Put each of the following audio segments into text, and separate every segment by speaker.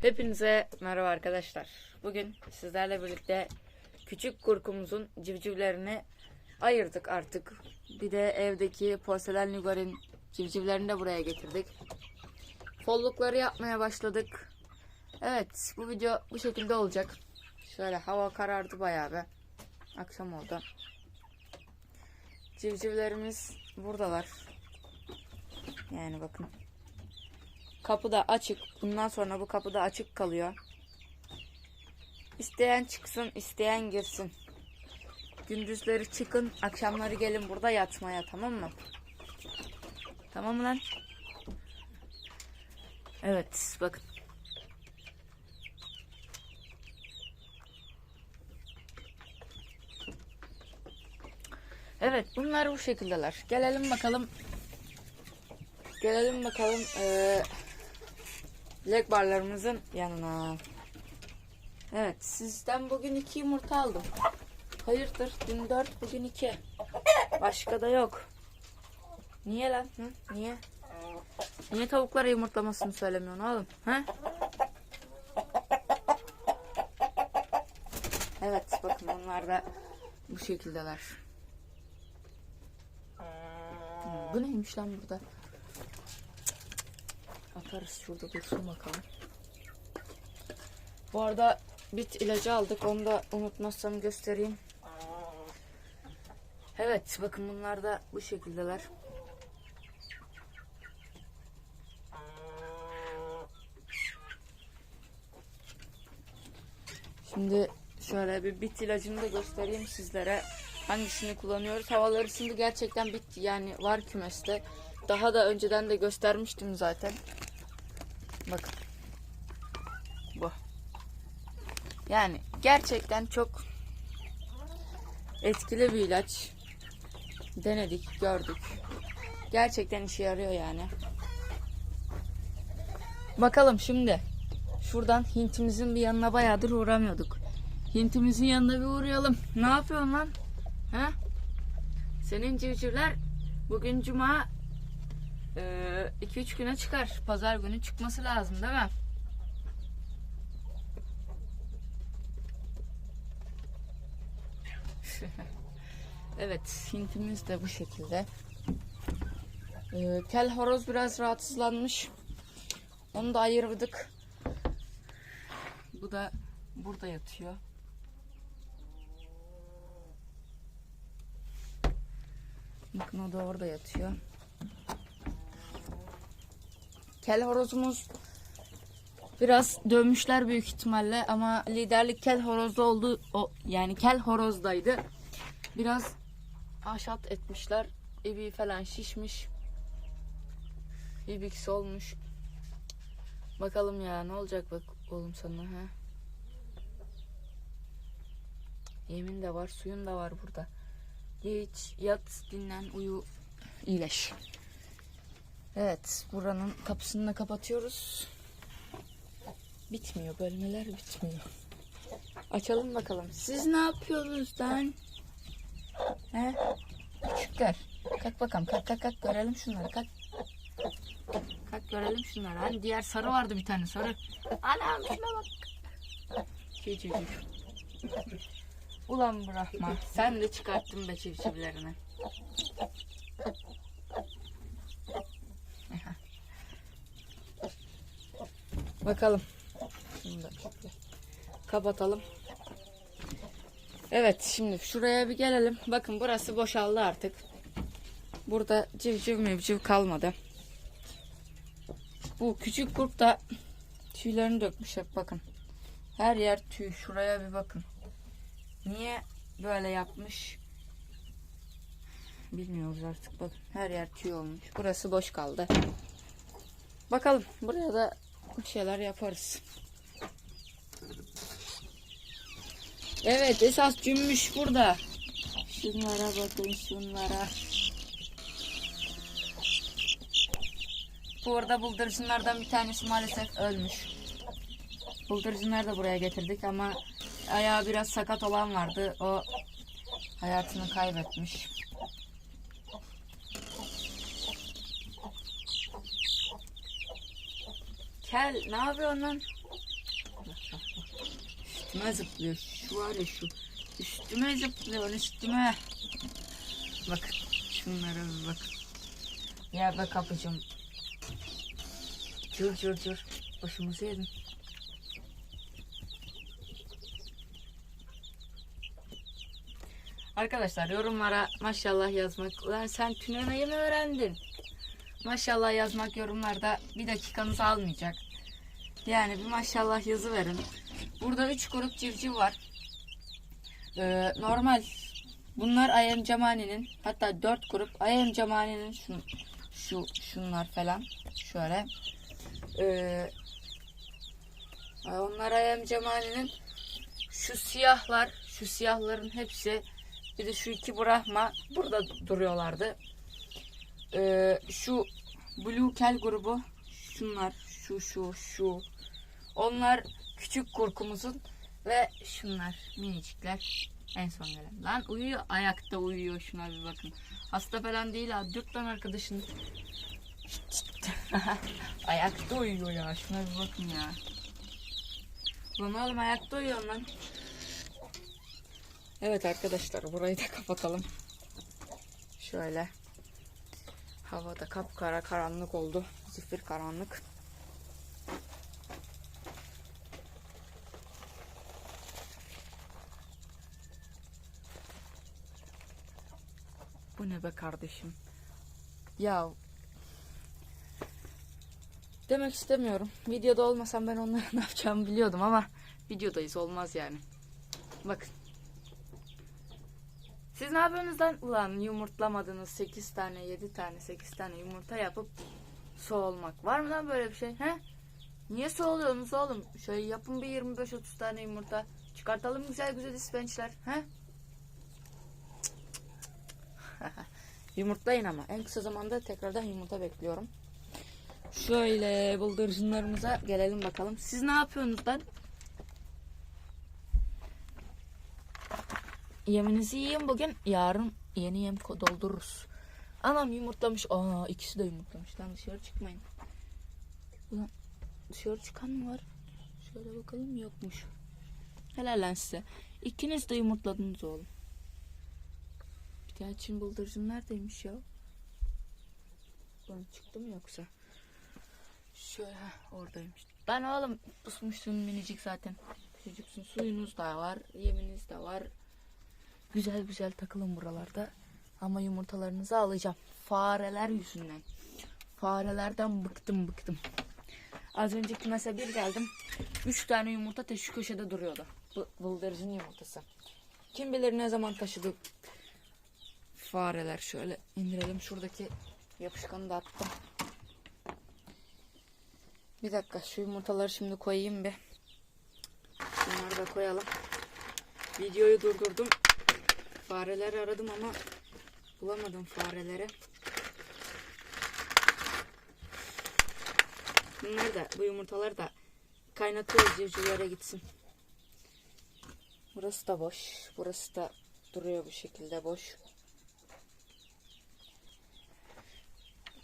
Speaker 1: Hepinize merhaba arkadaşlar. Bugün sizlerle birlikte küçük kurkumuzun civcivlerini ayırdık artık. Bir de evdeki porselen Lugar'ın civcivlerini de buraya getirdik. Follukları yapmaya başladık. Evet bu video bu şekilde olacak. Şöyle hava karardı bayağı be. Akşam oldu. Civcivlerimiz buradalar. Yani bakın. Kapı da açık. Bundan sonra bu kapı da açık kalıyor. İsteyen çıksın, isteyen girsin. Gündüzleri çıkın, akşamları gelin burada yatmaya tamam mı? Tamam mı lan? Evet, bakın. Evet, bunlar bu şekildeler. Gelelim bakalım. Gelelim bakalım. Eee Leg barlarımızın yanına. Evet sizden bugün iki yumurta aldım. Hayırdır dün dört bugün iki. Başka da yok. Niye lan? Hı? Niye? Niye tavuklara yumurtlamasını söylemiyorsun oğlum? Ha? Evet bakın onlar da bu şekildeler. Bu neymiş lan burada? Atarız şurada dursun bakalım. Bu arada bit ilacı aldık. Onu da unutmazsam göstereyim. Evet bakın bunlar da bu şekildeler. Şimdi şöyle bir bit ilacını da göstereyim sizlere. Hangisini kullanıyoruz? Havaları şimdi gerçekten bitti. Yani var kümeste. Daha da önceden de göstermiştim zaten. Bakın. Bu. Yani gerçekten çok etkili bir ilaç. Denedik, gördük. Gerçekten işe yarıyor yani. Bakalım şimdi. Şuradan Hintimizin bir yanına bayağıdır uğramıyorduk. Hintimizin yanına bir uğrayalım. Ne yapıyorsun lan? Ha? Senin civcivler bugün cuma 2-3 güne çıkar. Pazar günü çıkması lazım değil mi? evet, hintimiz de bu şekilde. Ee, kel horoz biraz rahatsızlanmış. Onu da ayırdık. Bu da burada yatıyor. Bakın o da orada yatıyor. Kel horozumuz biraz dövmüşler büyük ihtimalle ama liderlik kel horozda oldu. O, yani kel horozdaydı. Biraz haşat etmişler. İbi falan şişmiş. İbiksi olmuş. Bakalım ya ne olacak bak oğlum sana ha. Yemin de var, suyun da var burada. Geç, yat, dinlen, uyu, iyileş. Evet, buranın kapısını da kapatıyoruz. Bitmiyor, bölmeler bitmiyor. Açalım bakalım. Siz ne yapıyorsunuz lan? He? Küçükler. Kalk bakalım, kalk kalk kalk görelim şunları, kalk. Kalk görelim şunları. Hani diğer sarı vardı bir tane sarı. Anam şuna bak. Çiğ Ulan bırakma. Sen de çıkarttın be çivçivlerini. Bakalım. Şimdi kapatalım. Evet şimdi şuraya bir gelelim. Bakın burası boşaldı artık. Burada civciv mevciv kalmadı. Bu küçük kurt da tüylerini dökmüş hep bakın. Her yer tüy. Şuraya bir bakın. Niye böyle yapmış? Bilmiyoruz artık. Bakın her yer tüy olmuş. Burası boş kaldı. Bakalım buraya da bir şeyler yaparız. Evet esas cümmüş burada. Şunlara bakın şunlara. Bu arada bıldırcınlardan bir tanesi maalesef ölmüş. Bıldırcınları da buraya getirdik ama ayağı biraz sakat olan vardı. O hayatını kaybetmiş. Kel ne yapıyorsun lan? Üstüme zıplıyor. Şu var ya şu. Üstüme zıplıyor üstüme. Bakın şunlara bir bakın. Ya be kapıcım. Cır cır cır. Başımızı yedin. Arkadaşlar yorumlara maşallah yazmak. Ulan sen tünemeyi mi öğrendin? Maşallah yazmak yorumlarda bir dakikanızı almayacak. Yani bir maşallah yazı verin. Burada 3 grup civciv var. Ee, normal. Bunlar Ayem Cemani'nin hatta 4 grup Ayem Cemani'nin şu, şu şunlar falan şöyle. Ee, onlar Ayem Cemani'nin şu siyahlar şu siyahların hepsi bir de şu iki Brahma burada duruyorlardı. Ee, şu Blue Kel grubu şunlar şu şu şu onlar küçük kurkumuzun ve şunlar minicikler en son gelen. Lan uyuyor ayakta uyuyor şuna bir bakın. Hasta falan değil ha. Dürt lan arkadaşın. ayakta uyuyor ya. Şuna bir bakın ya. Lan oğlum ayakta uyuyor lan. Evet arkadaşlar burayı da kapatalım. Şöyle. Havada kapkara karanlık oldu. Zifir karanlık. Bu ne be kardeşim? Ya demek istemiyorum. Videoda olmasam ben onları ne yapacağımı biliyordum ama videodayız olmaz yani. Bakın. Siz ne yapıyorsunuz lan? Ulan yumurtlamadınız 8 tane 7 tane 8 tane yumurta yapıp soğulmak. Var mı lan böyle bir şey? He? Niye soğuluyorsunuz oğlum? Şöyle yapın bir 25-30 tane yumurta. Çıkartalım güzel güzel ispençler. He? Yumurtlayın ama. En kısa zamanda tekrardan yumurta bekliyorum. Şöyle bıldırcınlarımıza gelelim bakalım. Siz ne yapıyorsunuz lan? Yeminizi yiyin bugün. Yarın yeni yem doldururuz. Anam yumurtlamış. Aa ikisi de yumurtlamış. Lan dışarı çıkmayın. Ulan dışarı çıkan mı var? Şöyle bakalım yokmuş. Helal lan size. İkiniz de yumurtladınız oğlum. Bir daha Çin bıldırcın neredeymiş ya? Lan çıktı mı yoksa? Şöyle oradaymış. Ben oğlum pusmuşsun minicik zaten. Küçücüksün suyunuz da var. Yeminiz de var. Güzel güzel takılın buralarda. Ama yumurtalarınızı alacağım. Fareler yüzünden. Farelerden bıktım bıktım. Az önceki mesela bir geldim. Üç tane yumurta şu köşede duruyordu. Bu bıldırcın yumurtası. Kim bilir ne zaman taşıdı fareler. Şöyle indirelim. Şuradaki yapışkanı da attım. Bir dakika şu yumurtaları şimdi koyayım bir. Bunları da koyalım. Videoyu durdurdum. Fareleri aradım ama bulamadım fareleri. Bunları da bu yumurtaları da kaynatıyoruz civcivlere gitsin. Burası da boş. Burası da duruyor bu şekilde boş.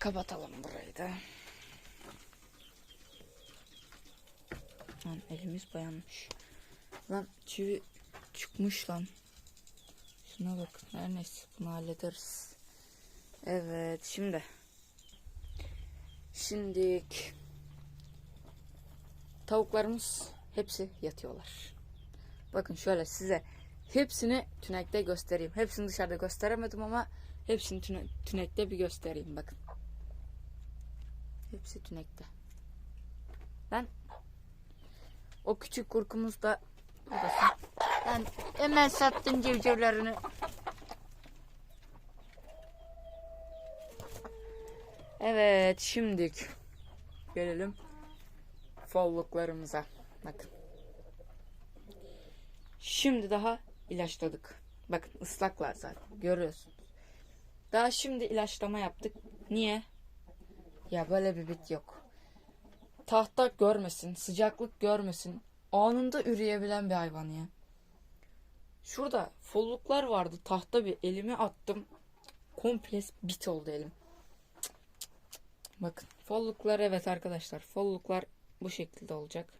Speaker 1: Kapatalım burayı da. Lan elimiz bayanmış. Lan çivi çıkmış lan. Şuna bak. Her neyse bunu hallederiz. Evet şimdi. Şimdik. Tavuklarımız hepsi yatıyorlar. Bakın şöyle size hepsini tünekte göstereyim. Hepsini dışarıda gösteremedim ama hepsini tüne, tünekte bir göstereyim bakın. Hepsi tünekte. Ben o küçük kurkumuz da buradasın. Ben hemen sattım civcivlerini. Evet şimdi gelelim folluklarımıza. Bakın. Şimdi daha ilaçladık. Bakın ıslaklar zaten görüyorsunuz. Daha şimdi ilaçlama yaptık. Niye? Ya böyle bir bit yok. Tahta görmesin, sıcaklık görmesin. Anında üreyebilen bir hayvan ya. Şurada folluklar vardı. Tahta bir elime attım. Komple bit oldu elim. Bakın folluklar evet arkadaşlar. Folluklar bu şekilde olacak.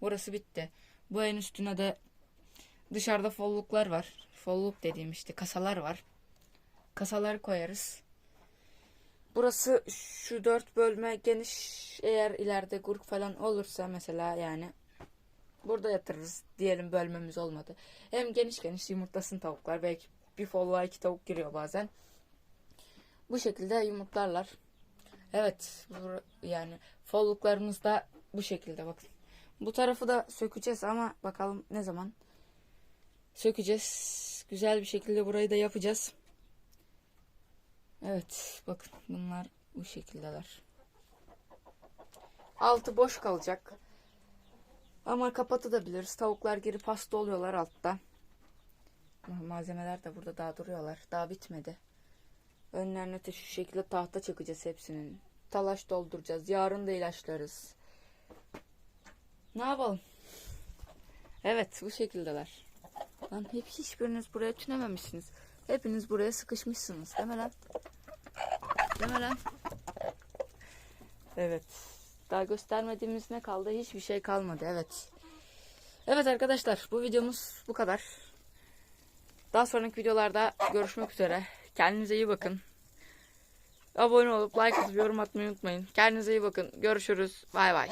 Speaker 1: Burası bitti. Bu en üstüne de dışarıda folluklar var. Folluk dediğim işte kasalar var. Kasaları koyarız. Burası şu dört bölme geniş eğer ileride gurk falan olursa mesela yani burada yatırırız diyelim bölmemiz olmadı. Hem geniş geniş yumurtlasın tavuklar belki bir folluğa iki tavuk giriyor bazen. Bu şekilde yumurtlarlar. Evet yani folluklarımız da bu şekilde bakın. Bu tarafı da sökeceğiz ama bakalım ne zaman sökeceğiz. Güzel bir şekilde burayı da yapacağız. Evet bakın bunlar bu şekildeler. Altı boş kalacak. Ama kapatabiliriz. Tavuklar girip hasta oluyorlar altta. Malzemeler de burada daha duruyorlar. Daha bitmedi. Önlerine de şu şekilde tahta çakacağız hepsinin. Talaş dolduracağız. Yarın da ilaçlarız. Ne yapalım? Evet bu şekildeler. Lan hep hiçbiriniz buraya tünememişsiniz. Hepiniz buraya sıkışmışsınız. Değil mi lan? Değil? Evet. Daha göstermediğimiz ne kaldı? Hiçbir şey kalmadı. Evet. Evet arkadaşlar bu videomuz bu kadar. Daha sonraki videolarda görüşmek üzere. Kendinize iyi bakın. Abone olup like atıp yorum atmayı unutmayın. Kendinize iyi bakın. Görüşürüz. Bay bay.